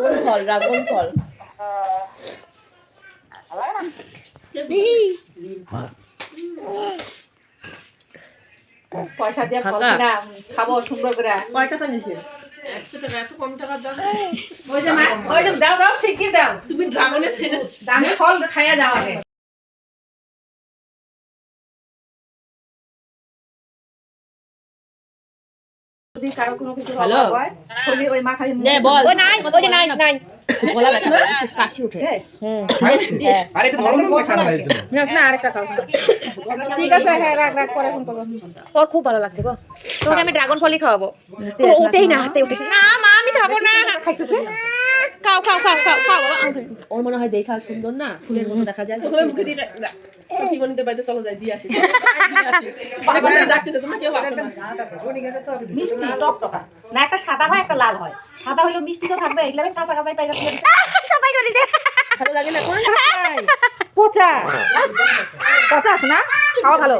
কোন ফল ড্রাগন ফল। পয়সা দিয়ে ফল। কিনা খাব সুন্দর করে। কয় টাকা নিছে একশো টাকা এত কম টাকার দাম ওই যে মা ওই যে দাও দাও শিগগির দাও। তুমি ড্রাগনের সেনে দামে ফল খাইয়া দাও আগে। যদি কারও কোনো কিছু? হয় ওই মা খালি নে বল। ও নাই ওই যে নাই। নাই গলা ব্যথা কাশি উঠে। হুম। আরে একটু ভালো করে খান না না না আরেকটা খাও ঠিক আছে হ্যাঁ রাখ রাখ পরে ফোন করব। ওর খুব ভালো লাগছে গো। তোমাকে আমি ড্রাগন ফলই খাওয়াবো। তো উঠেই না হাতে উঠে না মা আমি খাব না। খাইতেছে? খাও খাও খাও খাও খাও বাবা। ওর মনে হয় দেখা সুন্দর না? ফুলের মতো দেখা যায়। প্রথমে মুখে দিয়ে না জীবনীতে চলো যাই দিয়ে আসি। মানে ডাকতেছে তোমরা কেউ মিষ্টি। টক টকা না একটা সাদা হয় একটা লাল হয়। সাদা হলেও মিষ্টি তো থাকবে এগুলো কাঁচা কাঁচাই পাই যাচ্ছি সবাই করে দিতে ভালো লাগে না? কোন পচা। পচা আছে না? খাওয়া ভালো।